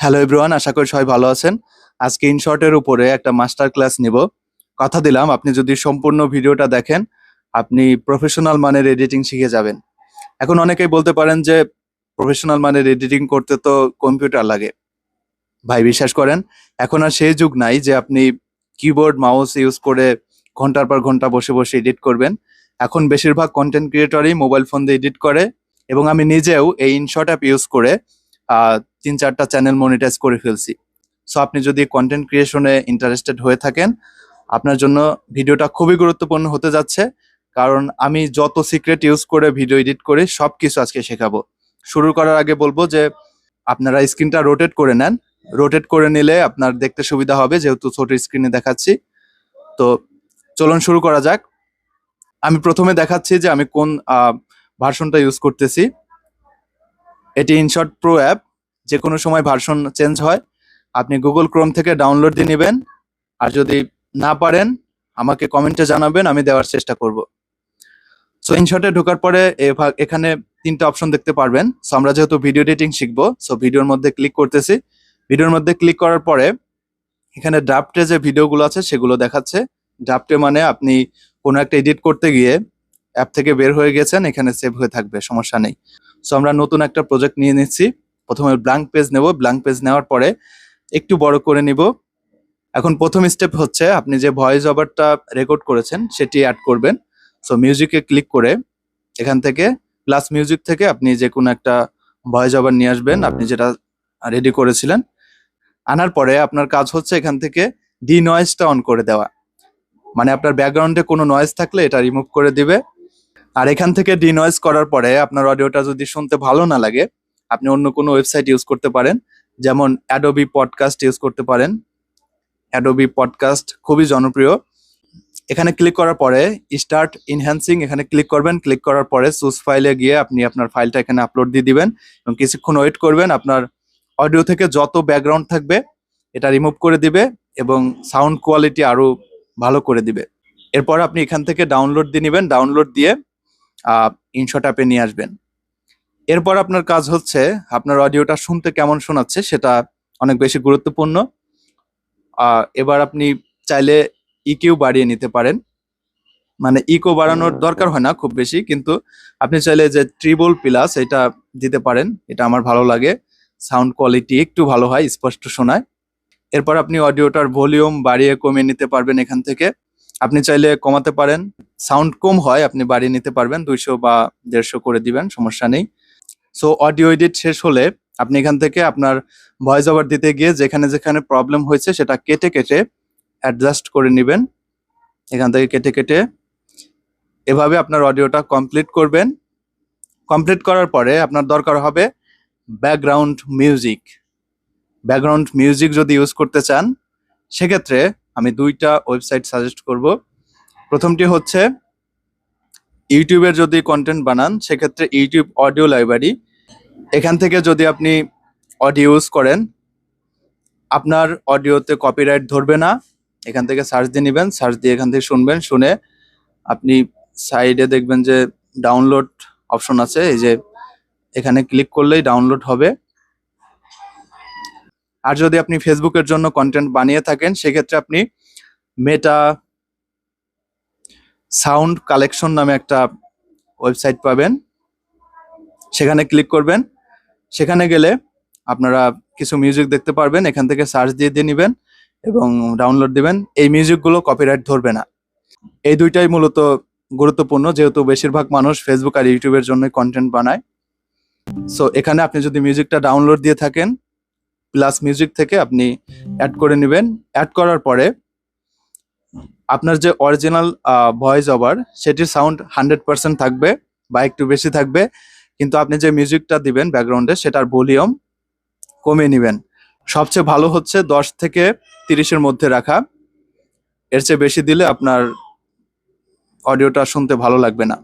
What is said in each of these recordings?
Hello everyone আশা করি সবাই ভালো আছেন। আজকে ইনশর্টের উপরে একটা মাস্টার ক্লাস নিব। কথা দিলাম, আপনি যদি সম্পূর্ণ ভিডিওটা দেখেন, আপনি প্রফেশনাল মানের এডিটিং শিখে যাবেন। এখন অনেকেই বলতে পারেন যে প্রফেশনাল মানের এডিটিং করতে তো কম্পিউটার লাগে। ভাই, বিশ্বাস করেন, এখন আর সেই যুগ নাই যে আপনি কিবোর্ড মাউস ইউজ করে ঘণ্টার পর ঘণ্টা বসে বসে এডিট করবেন। এখন বেশিরভাগ কন্টেন্ট ক্রিয়েটরই মোবাইল ফোন দিয়ে এডিট করে, এবং আমি নিজেও এই ইনশর্ট অ্যাপ ইউজ করে তিন চারটা চ্যানেল মনিটাইজ করে ফেলছি। সো আপনি যদি কন্টেন্ট ক্রিয়েশনে ইন্টারেস্টেড হয়ে থাকেন, আপনার জন্য ভিডিওটা খুবই গুরুত্বপূর্ণ হতে যাচ্ছে। কারণ আমি যত সিক্রেট ইউজ করে ভিডিও এডিট করি সব কিছু আজকে শেখাবো। শুরু করার আগে বলব যে, আপনারা স্ক্রিনটা রোটেট করে নেন। রোটেট করে নিলে আপনার দেখতে সুবিধা হবে, যেহেতু ছোট স্ক্রিনে দেখাচ্ছি। তো, চলুন শুরু করা যাক। আমি প্রথমে দেখাচ্ছি যে আমি কোন ভার্সনটা ইউজ করতেছি। এটি ইনশর্ট প্রো অ্যাপ যে কোনো সময় ভার্সন চেঞ্জ হয়। আপনি গুগল ক্রোম থেকে ডাউনলোড দিয়ে নেবেন। আর যদি না পারেন, আমাকে কমেন্টে জানাবেন, আমি দেওয়ার চেষ্টা করব। সো ইনশর্টে ঢোকার পরে এখানে তিনটা অপশন দেখতে পারবেন। সো আমরা যেহেতু ভিডিও এডিটিং শিখব সো ভিডিওর মধ্যে ক্লিক করতেছি। ভিডিওর মধ্যে ক্লিক করার পরে, এখানে ড্রাফটে যে ভিডিওগুলো আছে, সেগুলো দেখাচ্ছে। ড্রাফটে মানে আপনি কোনো একটা এডিট করতে গিয়ে অ্যাপ থেকে বের হয়ে গেছেন, এখানে সেভ হয়ে থাকবে, সমস্যা নেই। সো আমরা নতুন একটা প্রজেক্ট নিয়ে নিচ্ছি। প্রথমে ব্ল্যাঙ্ক পেজ নেব। ব্ল্যাঙ্ক পেজ নেওয়ার পরে একটু বড় করে নিব। এখন প্রথম স্টেপ হচ্ছে, আপনি যে ভয়েস ওভারটা রেকর্ড করেছেন, সেটি অ্যাড করবেন। সো মিউজিকে ক্লিক করে এখান থেকে প্লাস মিউজিক থেকে আপনি যে কোনো একটা ভয়েস ওভার নিয়ে আসবেন। আপনি যেটা রেডি করেছিলেন। আনার পরে আপনার কাজ হচ্ছে এখান থেকে ডি নয়েজটা অন করে দেওয়া। মানে আপনার ব্যাকগ্রাউন্ডে কোনো নয়েজ থাকলে এটা রিমুভ করে দিবে। আর এখান থেকে ডিনয়েজ করার পরে আপনার অডিওটা যদি শুনতে ভালো না লাগে, আপনি অন্য কোনো ওয়েবসাইট ইউজ করতে পারেন, যেমন অ্যাডোবি পডকাস্ট ইউজ করতে পারেন। অ্যাডোবি পডকাস্ট খুবই জনপ্রিয়। এখানে ক্লিক করার পরে স্টার্ট ইনহ্যান্সিং এখানে ক্লিক করবেন। ক্লিক করার পরে সুস ফাইলে গিয়ে আপনি আপনার ফাইলটা এখানে আপলোড দিয়ে দিবেন এবং কিছুক্ষণ ওয়েট করবেন, আপনার অডিও থেকে যত ব্যাকগ্রাউন্ড থাকবে, এটা রিমুভ করে দিবে এবং সাউন্ড কোয়ালিটি আরও ভালো করে দিবে। এরপর আপনি এখান থেকে ডাউনলোড দিয়ে নেবেন। ডাউনলোড দিয়ে ইনশট অ্যাপে নিয়ে আসবেন। এরপর আপনার কাজ হচ্ছে, আপনার অডিওটা শুনতে কেমন শোনাচ্ছে সেটা অনেক বেশি গুরুত্বপূর্ণ। এবার আপনি চাইলে ইকিউ বাড়িয়ে নিতে পারেন। মানে ইকো বাড়ানোর দরকার হয় না খুব বেশি, কিন্তু আপনি চাইলে যে ট্রিবল প্লাস এটা দিতে পারেন, এটা আমার ভালো লাগে। সাউন্ড কোয়ালিটি একটু ভালো হয়, স্পষ্ট শোনায়। এরপর আপনি অডিওটার ভলিউম বাড়িয়ে কমিয়ে নিতে পারবেন এখান থেকে। আপনি চাইলে কমাতে পারেন। সাউন্ড কম হয়, আপনি বাড়িয়ে নিতে পারবেন। দুইশো বা দেড়শো করে দিবেন, সমস্যা নেই। সো, অডিও এডিট শেষ হলে আপনি এখান থেকে আপনার ভয়েস ওভার দিতে গিয়ে যেখানে যেখানে প্রবলেম হয়েছে, সেটা কেটে কেটে অ্যাডজাস্ট করে নেবেন। এখান থেকে কেটে কেটে এভাবে আপনার অডিওটা কমপ্লিট করবেন। কমপ্লিট করার পরে আপনার দরকার হবে ব্যাকগ্রাউন্ড মিউজিক। ব্যাকগ্রাউন্ড মিউজিক যদি ইউজ করতে চান, সেক্ষেত্রে আমি দুইটা ওয়েবসাইট সাজেস্ট করব। প্রথমটি হচ্ছে ইউটিউবের যদি কন্টেন্ট বানান, সেক্ষেত্রে ইউটিউব অডিও লাইব্রেরি এখান থেকে যদি আপনি অডিও ইউজ করেন, আপনার অডিওতে কপিরাইট ধরবে না। এখান থেকে সার্চ দিয়ে নেবেন সার্চ দিয়ে এখান থেকে শুনবেন, শুনে আপনি সাইডে দেখবেন যে ডাউনলোড অপশন আছে, এই যে এখানে ক্লিক করলেই ডাউনলোড হবে। আর যদি আপনি ফেসবুকের জন্য কন্টেন্ট বানিয়ে থাকেন, সেক্ষেত্রে আপনি মেটা সাউন্ড কালেকশন নামে একটা ওয়েবসাইট পাবেন। সেখানে ক্লিক করবেন। সেখানে গেলে আপনারা কিছু মিউজিক দেখতে পারবেন। এখান থেকে সার্চ দিয়ে দিয়ে নেবেন এবং ডাউনলোড দিবেন। এই মিউজিকগুলো কপিরাইট ধরবে না। এই দুইটাই মূলত গুরুত্বপূর্ণ, যেহেতু বেশিরভাগ মানুষ ফেসবুক আর ইউটিউবের জন্য কন্টেন্ট বানায়। সো এখানে আপনি যদি মিউজিকটা ডাউনলোড দিয়ে থাকেন প্লাস মিউজিক থেকে আপনি অ্যাড করে নেবেন। অ্যাড করার পরে আপনার যে অরিজিনাল ভয়েস ওভার সেটির সাউন্ড হান্ড্রেড পার্সেন্ট থাকবে বা একটু বেশি থাকবে। কিন্তু আপনি যে মিউজিকটা দিবেন ব্যাকগ্রাউন্ডে সেটার ভলিউম কমিয়ে নেবেন। সবচেয়ে ভালো হচ্ছে দশ থেকে তিরিশের মধ্যে রাখা। এর চেয়ে বেশি দিলে আপনার অডিওটা শুনতে ভালো লাগবে না।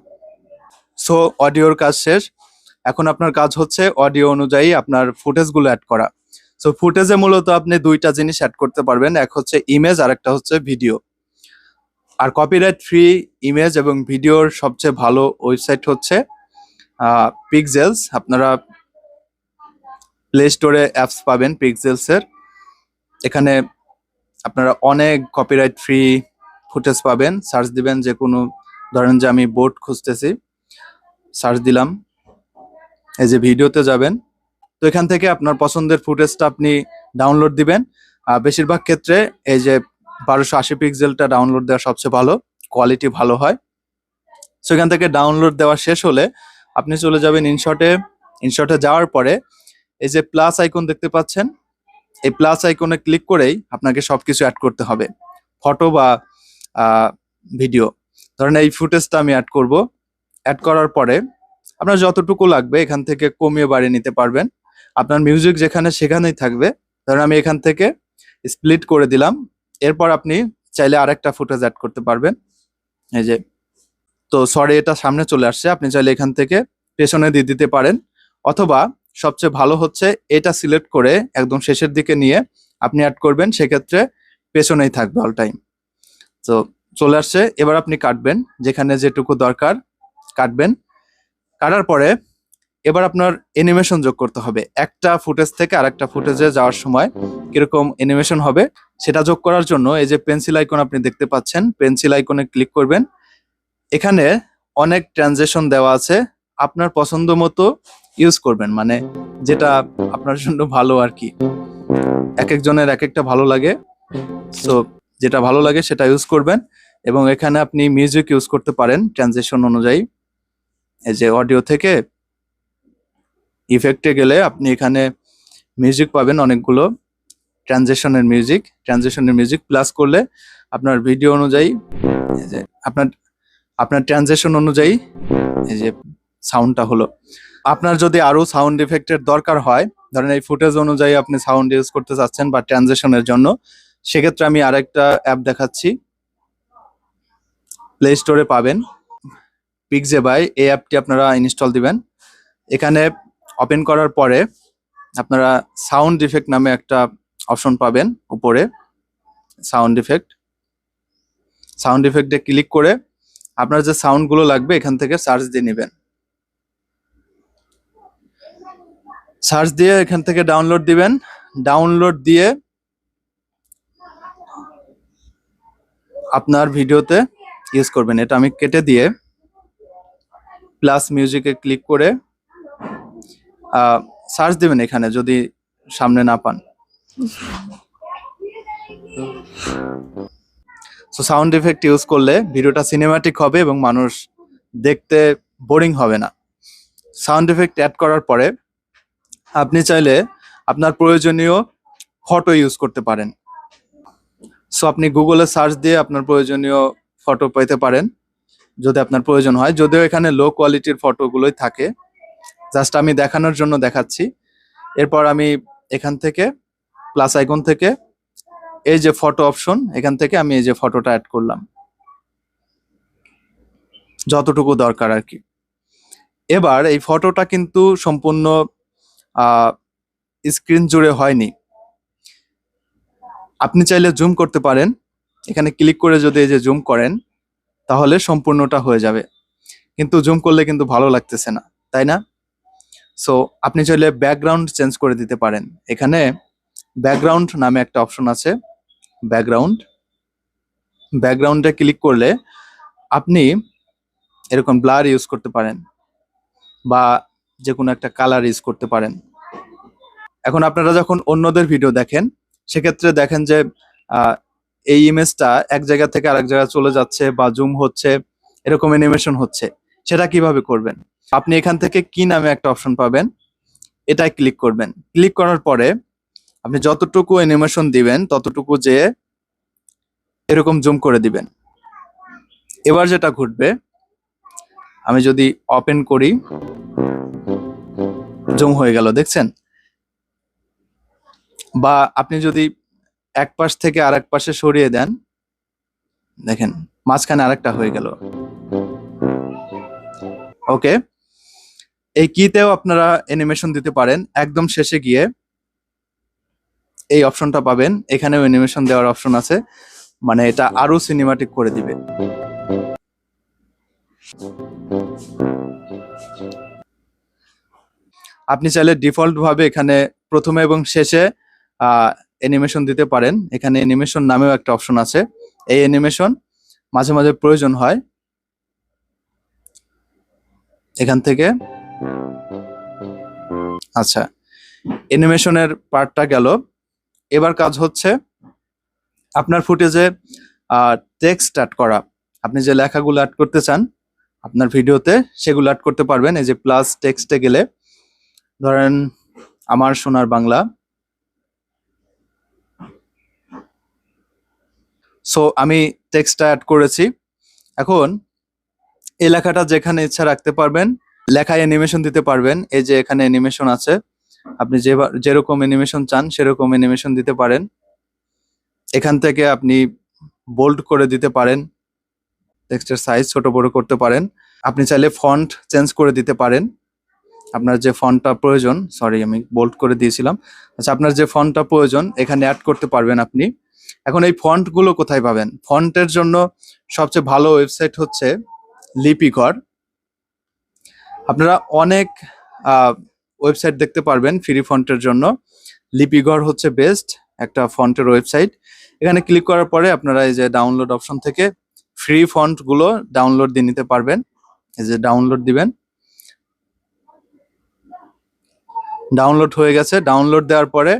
সো অডিওর কাজ শেষ। এখন আপনার কাজ হচ্ছে অডিও অনুযায়ী আপনার ফুটেজগুলো অ্যাড করা। সো ফুটেজে মূলত আপনি দুইটা জিনিস অ্যাড করতে পারবেন। এক হচ্ছে ইমেজ আর একটা হচ্ছে ভিডিও আর কপিরাইট ফ্রি ইমেজ এবং ভিডিওর সবচেয়ে ভালো ওয়েবসাইট হচ্ছে পিকজেলস আপনারা প্লে স্টোরে অ্যাপস পাবেন পিক্সেলসের এখানে আপনারা অনেক কপিরাইট ফ্রি ফুটেজ পাবেন। সার্চ দিবেন যে কোনো, ধরেন যে আমি বোট খুঁজতেছি। সার্চ দিলাম। এই যে ভিডিওতে যাবেন। তো এখান থেকে আপনার পছন্দের ফুটেজটা আপনি ডাউনলোড দিবেন। আর বেশিরভাগ ক্ষেত্রে এই যে বারোশো আশি পিক্সেলটা ডাউনলোড দেওয়া সবচেয়ে ভালো কোয়ালিটি ভালো হয়। সো এখান থেকে ডাউনলোড দেওয়া শেষ হলে আপনি চলে যাবেন ইনশটে ইনশটে যাওয়ার পরে এই যে প্লাস আইকন দেখতে পাচ্ছেন, এই প্লাস আইকনে ক্লিক করেই আপনাকে সবকিছু অ্যাড করতে হবে। ফটো বা ভিডিও ধরেন এই ফুটেজটা আমি অ্যাড করব। অ্যাড করার পরে আপনার যতটুকু লাগবে এখান থেকে কমিয়ে বাড়িয়ে নিতে পারবেন। আপনার মিউজিক যেখানে সেখানেই থাকবে। ধরেন আমি এখান থেকে স্প্লিট করে দিলাম। এরপর আপনি চাইলে আরেকটা ফুটেজ অ্যাড করতে পারবেন। এই যে, তো সরি এটা সামনে চলে আসছে। আপনি চাইলে এখান থেকে পেছনে দিয়ে দিতে পারেন। অথবা সবচেয়ে ভালো হচ্ছে এটা সিলেক্ট করে একদম শেষের দিকে নিয়ে আপনি অ্যাড করবেন। সেক্ষেত্রে পেছনেই থাকবে অল টাইম তো চলে আসছে। এবার আপনি কাটবেন। যেখানে যেটুকু দরকার কাটবেন। কাটার পরে এবার আপনার অ্যানিমেশন যোগ করতে হবে। একটা ফুটেজ থেকে আরেকটা ফুটেজে যাওয়ার সময় কীরকম অ্যানিমেশন হবে সেটা যোগ করার জন্য এই যে পেন্সিল আইকন আপনি দেখতে পাচ্ছেন পেন্সিল আইকনে ক্লিক করবেন। এখানে অনেক ট্রানজেকশন দেওয়া আছে, আপনার পছন্দ মতো ইউজ করবেন মানে যেটা আপনার জন্য ভালো আর কি। এক একজনের এক একটা ভালো লাগে সো যেটা ভালো লাগে সেটা ইউজ করবেন এবং এখানে আপনি মিউজিক ইউজ করতে পারেন ট্রানজেকশন অনুযায়ী। এই যে অডিও থেকে ইফেক্টে গেলে আপনি এখানে মিউজিক পাবেন অনেকগুলো ট্রানজেকশনের মিউজিক ট্রানজেকশনের মিউজিক প্লাস করলে আপনার ভিডিও অনুযায়ী আপনার আপনার ট্রানজেকশন অনুযায়ী এই যে সাউন্ডটা হলো। আপনার যদি আরও সাউন্ড ইফেক্টের দরকার হয়, ধরেন এই ফুটেজ অনুযায়ী আপনি সাউন্ড ইউজ করতে চাচ্ছেন বা ট্রানজেকশনের জন্য, সেক্ষেত্রে আমি আরেকটা অ্যাপ দেখাচ্ছি। প্লে স্টোরে পাবেন। পিকজে বাই এই অ্যাপটি আপনারা ইনস্টল দিবেন। এখানে ওপেন করার পরে আপনারা সাউন্ড ইফেক্ট নামে একটা অপশন পাবেন উপরে সাউন্ড ইফেক্ট সাউন্ড ইফেক্টে ক্লিক করে আপনার যে সাউন্ডগুলো লাগবে এখান থেকে সার্চ দিয়ে নেবেন। সার্চ দিয়ে এখান থেকে ডাউনলোড দিবেন। ডাউনলোড দিয়ে আপনার ভিডিওতে ইউজ করবেন। এটা আমি কেটে দিয়ে প্লাস মিউজিকে ক্লিক করে সার্চ দিবেন এখানে যদি সামনে না পান। সো সাউন্ড ইফেক্ট ইউজ করলে ভিডিওটা সিনেমাটিক হবে এবং মানুষ দেখতে বোরিং হবে না। সাউন্ড ইফেক্ট অ্যাড করার পরে আপনি চাইলে আপনার প্রয়োজনীয় ফটো ইউজ করতে পারেন। সো আপনি গুগলে সার্চ দিয়ে আপনার প্রয়োজনীয় ফটো পেতে পারেন। যদি আপনার প্রয়োজন হয়, যদিও এখানে লো কোয়ালিটির ফটোগুলোই থাকে জাস্ট আমি দেখানোর জন্য দেখাচ্ছি। এরপর আমি এখান থেকে প্লাস আইকন থেকে, এই যে ফটো অপশন এখান থেকে আমি এই যে ফটোটা অ্যাড করলাম। যতটুকু দরকার আর কি। এবার এই ফটোটা কিন্তু সম্পূর্ণ স্ক্রিন জুড়ে হয়নি। আপনি চাইলে জুম করতে পারেন। এখানে ক্লিক করে যদি এই যে জুম করেন, তাহলে সম্পূর্ণটা হয়ে যাবে। কিন্তু জুম করলে কিন্তু ভালো লাগতেছে না, তাই না? সো আপনি চাইলে ব্যাকগ্রাউন্ড চেঞ্জ করে দিতে পারেন। এখানে ব্যাকগ্রাউন্ড নামে একটা অপশন আছে। ব্যাকগ্রাউন্ড ব্যাকগ্রাউন্ডে ক্লিক করলে আপনি এরকম ব্লার ইউজ করতে পারেন বা যে কোনো একটা কালার ইউজ করতে পারেন। এখন আপনারা যখন অন্যদের ভিডিও দেখেন, সেক্ষেত্রে দেখেন যে এই ইমেজটা এক জায়গা থেকে আরেক জায়গায় চলে যাচ্ছে বা জুম হচ্ছে, এরকম অ্যানিমেশন হচ্ছে। সেটা কীভাবে করবেন? আপনি এখান থেকে কি নামে একটা অপশন পাবেন এটাই ক্লিক করবেন। ক্লিক করার পরে আপনি যতটুকু অ্যানিমেশন দিবেন, ততটুকু যে এরকম জুম করে দিবেন। এবার যেটা ঘটবে, আমি যদি ওপেন করি জুম হয়ে গেল, দেখছেন? বা আপনি যদি এক পাশ থেকে আরেক পাশে সরিয়ে দেন, দেখেন, মাঝখানে আরেকটা হয়ে গেল। ওকে? এই কিতেও আপনারা অ্যানিমেশন দিতে পারেন। একদম শেষে গিয়ে এই অপশনটা পাবেন। এখানেও অ্যানিমেশন দেওয়ার অপশন আছে। মানে এটা আরও সিনেমাটিক করে দিবে। আপনি চাইলে ডিফল্ট ভাবে এখানে প্রথমে এবং শেষে অ্যানিমেশন দিতে পারেন। এখানে অ্যানিমেশন নামেও একটা অপশন আছে। এই অ্যানিমেশন মাঝে মাঝে প্রয়োজন হয়। এখান থেকে আচ্ছা অ্যানিমেশনের পার্টটা গেল। এবার কাজ হচ্ছে আপনার ফুটেজে টেক্সট অ্যাড করা। আপনি যে লেখাগুলো অ্যাড করতে চান, আপনার ভিডিওতে সেগুলো অ্যাড করতে পারবেন। এই যে প্লাস টেক্সটে গেলে, ধরেন আমার সোনার বাংলা। সো আমি টেক্সটটা অ্যাড করেছি। এখন, এই লেখাটা যেখানে ইচ্ছা রাখতে পারবেন লেখায় অ্যানিমেশন দিতে পারবেন। এই যে এখানে অ্যানিমেশন আছে। আপনি যে যেরকম অ্যানিমেশন চান, সেরকম অ্যানিমেশন দিতে পারেন। এখান থেকে আপনি বোল্ড করে দিতে পারেন। টেক্সটের সাইজ ছোট বড় করতে পারেন। আপনি চাইলে ফন্ট চেঞ্জ করে দিতে পারেন। আপনার যে ফন্টটা প্রয়োজন সরি আমি বোল্ড করে দিয়েছিলাম। আচ্ছা আপনার যে ফন্টটা প্রয়োজন, এখানে অ্যাড করতে পারবেন আপনি। এখন এই ফন্টগুলো কোথায় পাবেন? ফন্টের জন্য সবচেয়ে ভালো ওয়েবসাইট হচ্ছে লিপিকর আপনারা অনেক ওয়েবসাইট দেখতে পারবেন ফ্রি ফন্টের জন্য। লিপিঘর হচ্ছে বেস্ট একটা ফন্টের ওয়েবসাইট এখানে ক্লিক করার পরে আপনারা এই যে ডাউনলোড অপশন থেকে ফ্রি ফন্টগুলো ডাউনলোড দিয়ে নিতে পারবেন। এই যে ডাউনলোড দিবেন। ডাউনলোড হয়ে গেছে। ডাউনলোড দেওয়ার পরে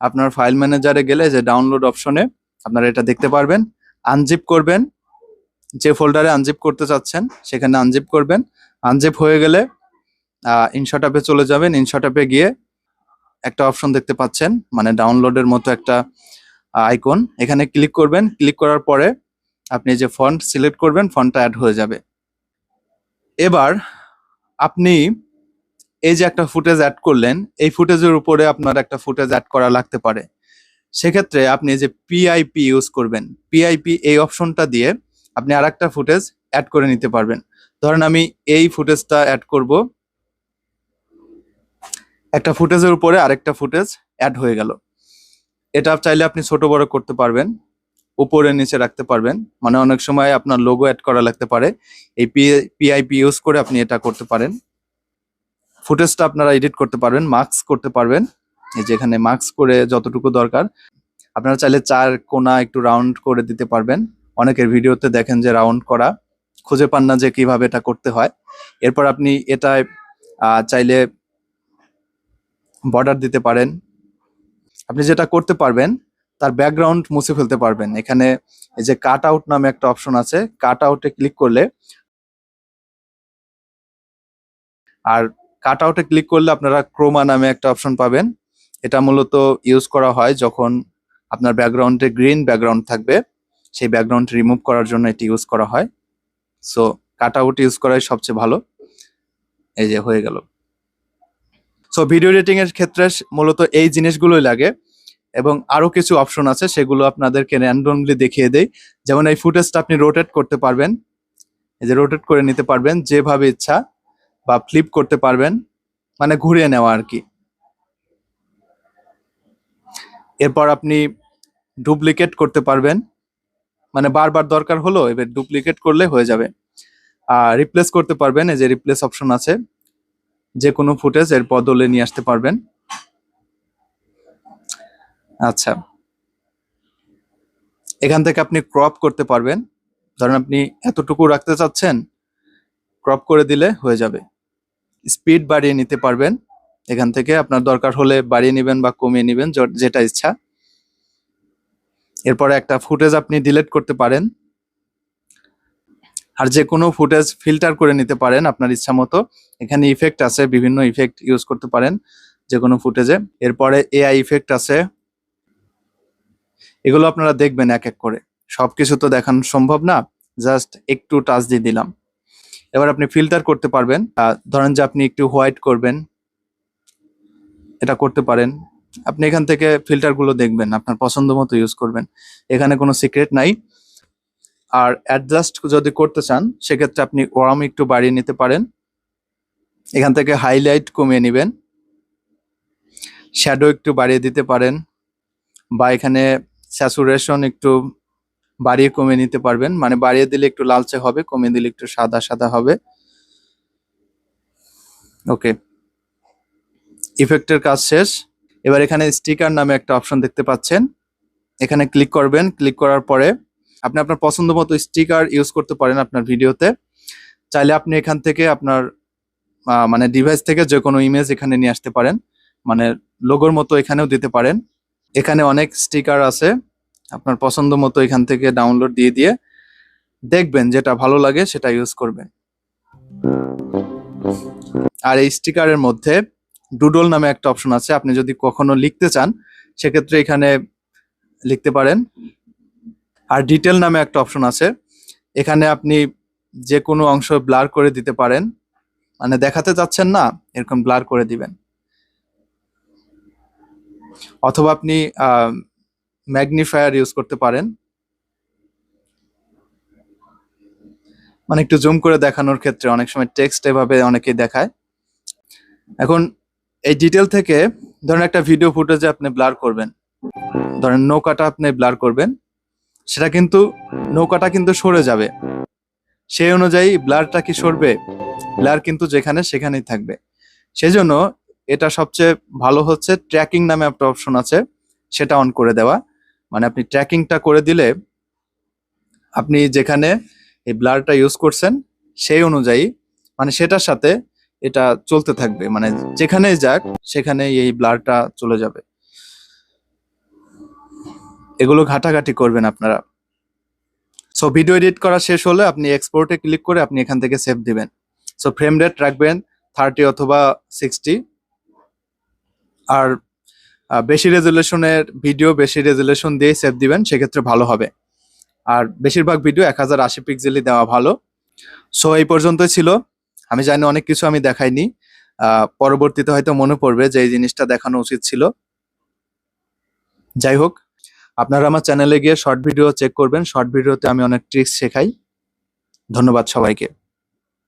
আপনার ফাইল ম্যানেজারে গেলে যে ডাউনলোড অপশনে আপনারা এটা দেখতে পারবেন। আনজিপ করবেন। যে ফোল্ডারে আনজিপ করতে চাচ্ছেন, সেখানে আনজিপ করবেন। আনজিপ হয়ে গেলে ইনশট অ্যাপে চলে যাবেন। ইনশট অ্যাপে গিয়ে একটা অপশন দেখতে পাচ্ছেন মানে ডাউনলোডের মতো একটা আইকন। এখানে ক্লিক করবেন। ক্লিক করার পরে আপনি যে ফন্ট সিলেক্ট করবেন, ফন্টটা অ্যাড হয়ে যাবে। এবার আপনি এই যে একটা ফুটেজ অ্যাড করলেন, এই ফুটেজের উপরে আপনার একটা ফুটেজ অ্যাড করা লাগতে পারে। সেক্ষেত্রে আপনি যে পিআইপি ইউজ করবেন। পিআইপি এই অপশনটা দিয়ে আপনি আর ফুটেজ অ্যাড করে নিতে পারবেন। ধরেন আমি এই ফুটেজটা অ্যাড করব। একটা ফুটেজের উপরে আরেকটা ফুটেজ অ্যাড হয়ে গেল। এটা চাইলে আপনি ছোট বড় করতে পারবেন, উপরে নিচে রাখতে পারবেন। মানে অনেক সময় আপনার লোগো অ্যাড করা লাগতে পারে। এই পিআইপি ইউজ করে আপনি এটা করতে পারেন। ফুটেজটা আপনারা এডিট করতে পারবেন মার্কস করতে পারবেন। এই যেখানে মার্কস করে যতটুকু দরকার। আপনারা চাইলে চার কোনা একটু রাউন্ড করে দিতে পারবেন। অনেকের ভিডিওতে দেখেন যে রাউন্ড করা। খুঁজে পান না যে কীভাবে এটা করতে হয়। এরপর আপনি এটা চাইলে বর্ডার দিতে পারেন। আপনি যেটা করতে পারবেন, তার ব্যাকগ্রাউন্ড মুছে ফেলতে পারবেন। এখানে এই যে কাট আউট নামে একটা অপশন আছে। কাট আউটে ক্লিক করলে আর কাট আউটে ক্লিক করলে আপনারা ক্রোমা নামে একটা অপশন পাবেন। এটা মূলত ইউজ করা হয় যখন আপনার ব্যাকগ্রাউন্ডে গ্রিন ব্যাকগ্রাউন্ড থাকবে। সেই ব্যাকগ্রাউন্ড রিমুভ করার জন্য এটি ইউজ করা হয়। সো কাট আউট ইউজ করাই সবচেয়ে ভালো। এই যে হয়ে গেল। সো ভিডিও এডিটিং এর ক্ষেত্রে মূলত এই জিনিসগুলোই লাগে। এবং আরও কিছু অপশন আছে, সেগুলো আপনাদেরকে র্যান্ডমলি দেখিয়ে দেই। যেমন এই ফুটেজটা আপনি রোটেট করতে পারবেন। এই যে রোটেট করে নিতে পারবেন, যেভাবে ইচ্ছা বা ফ্লিপ করতে পারবেন। মানে ঘুরিয়ে নেওয়া আর কি। এরপর আপনি ডুপ্লিকেট করতে পারবেন। মানে বারবার দরকার হলো, এবার ডুপ্লিকেট করলে হয়ে যাবে। আর রিপ্লেস করতে পারবেন, এই যে রিপ্লেস অপশন আছে যে কোনো ফুটেজ এর বদলে নিয়ে আসতে পারবেন। আচ্ছা। এখান থেকে আপনি ক্রপ করতে পারবেন। ধরেন আপনি এতটুকু রাখতে চাচ্ছেন ক্রপ করে দিলে হয়ে যাবে। স্পিড বাড়িয়ে নিতে পারবেন। এখান থেকে আপনার দরকার হলে বাড়িয়ে নেবেন বা কমিয়ে নেবেন যেটা ইচ্ছা। এরপরে একটা ফুটেজ আপনি ডিলেট করতে পারেন। আর যে কোনো ফুটেজ ফিল্টার করে নিতে পারেন আপনার ইচ্ছা মতো। এখানে ইফেক্ট আছে, বিভিন্ন ইফেক্ট ইউজ করতে পারেন যে কোনো ফুটেজে। এরপরে এআই ইফেক্ট আছে। এগুলো আপনারা দেখবেন এক এক করে। সবকিছু তো দেখানো সম্ভব না জাস্ট একটু টাচ দিয়ে দিলাম। এবার আপনি ফিল্টার করতে পারবেন। ধরেন যে আপনি একটু হোয়াইট করবেন। এটা করতে পারেন। আপনি এখান থেকে ফিল্টারগুলো দেখবেন, আপনার পছন্দ মতো ইউজ করবেন। এখানে কোনো সিক্রেট নাই। আর অ্যাডজাস্ট যদি করতে চান, সেক্ষেত্রে আপনি ওরাম একটু বাড়িয়ে নিতে পারেন। এখান থেকে হাইলাইট কমিয়ে নেবেন। শ্যাডো একটু বাড়িয়ে দিতে পারেন। বা এখানে স্যাচুরেশন একটু বাড়িয়ে কমিয়ে নিতে পারবেন। মানে বাড়িয়ে দিলে একটু লালচে হবে, কমিয়ে দিলে একটু সাদা সাদা হবে। ওকে ইফেক্টের কাজ শেষ। এবার এখানে স্টিকার নামে একটা অপশন দেখতে পাচ্ছেন। এখানে ক্লিক করবেন ক্লিক করার পরে আপনি আপনার পছন্দ মতো স্টিকার ইউজ করতে পারেন আপনার ভিডিওতে চাইলে আপনি এখান থেকে আপনার মানে ডিভাইস থেকে যে কোনো ইমেজ এখানে নিয়ে আসতে পারেন। মানে লোগোর মতো এখানেও দিতে পারেন। এখানে অনেক স্টিকার আছে। আপনার পছন্দ মতো এখান থেকে ডাউনলোড দিয়ে দিয়ে দেখবেন যেটা ভালো লাগে সেটা ইউজ করবেন। আর এই স্টিকারের মধ্যে ডুডল নামে একটা অপশন আছে। আপনি যদি কখনো লিখতে চান, সেক্ষেত্রে এখানে লিখতে পারেন। আর ডিটেল নামে একটা অপশন আছে। এখানে আপনি যে কোনো অংশ ব্লার করে দিতে পারেন। মানে দেখাতে চাচ্ছেন না, এরকম ব্লার করে দিবেন। অথবা আপনি ম্যাগনিফায়ার ইউজ করতে পারেন। মানে একটু জুম করে দেখানোর ক্ষেত্রে অনেক সময় টেক্সট এভাবে অনেকেই দেখায়। এখন এই ডিটেল থেকে ধরেন একটা ভিডিও ফুটেজে আপনি ব্লার করবেন। ধরেন নৌকাটা আপনি ব্লার করবেন। সেটা কিন্তু, নৌকাটা কিন্তু সরে যাবে। সেই অনুযায়ী ব্লারটা কি সরবে? ব্লার কিন্তু যেখানে সেখানেই থাকবে। সেই জন্য এটা সবচেয়ে ভালো হচ্ছে ট্র্যাকিং নামে একটা অপশন আছে, সেটা অন করে দেওয়া। মানে আপনি ট্র্যাকিংটা করে দিলে আপনি যেখানে এই ব্লারটা ইউজ করছেন, সেই অনুযায়ী মানে সেটার সাথে এটা চলতে থাকবে। মানে যেখানেই যাক সেখানে এই ব্লারটা চলে যাবে। এগুলো ঘাটাঘাটি করবেন আপনারা। সো ভিডিও এডিট করা শেষ হলে আপনি এক্সপোর্টে ক্লিক করে আপনি এখান থেকে সেভ দিবেন। সো ফ্রেম রেট রাখবেন থার্টি অথবা সিক্সটি আর বেশি রেজুলেশনের ভিডিও বেশি রেজুলেশন দিয়ে সেভ দিবেন, সেক্ষেত্রে ভালো হবে। আর, বেশিরভাগ ভিডিও এক হাজার আশি পিক্সেলই দেওয়া ভালো। সো এই পর্যন্তই ছিল। আমি জানি অনেক কিছু আমি দেখাইনি। পরবর্তীতে হয়তো মনে পড়বে যে এই জিনিসটা দেখানো উচিত ছিল। যাই হোক, আপনারা আমার চ্যানেলে গিয়ে শর্ট ভিডিও চেক করবেন। শর্ট ভিডিওতে আমি অনেক ট্রিক্স শেখাই। ধন্যবাদ সবাইকে।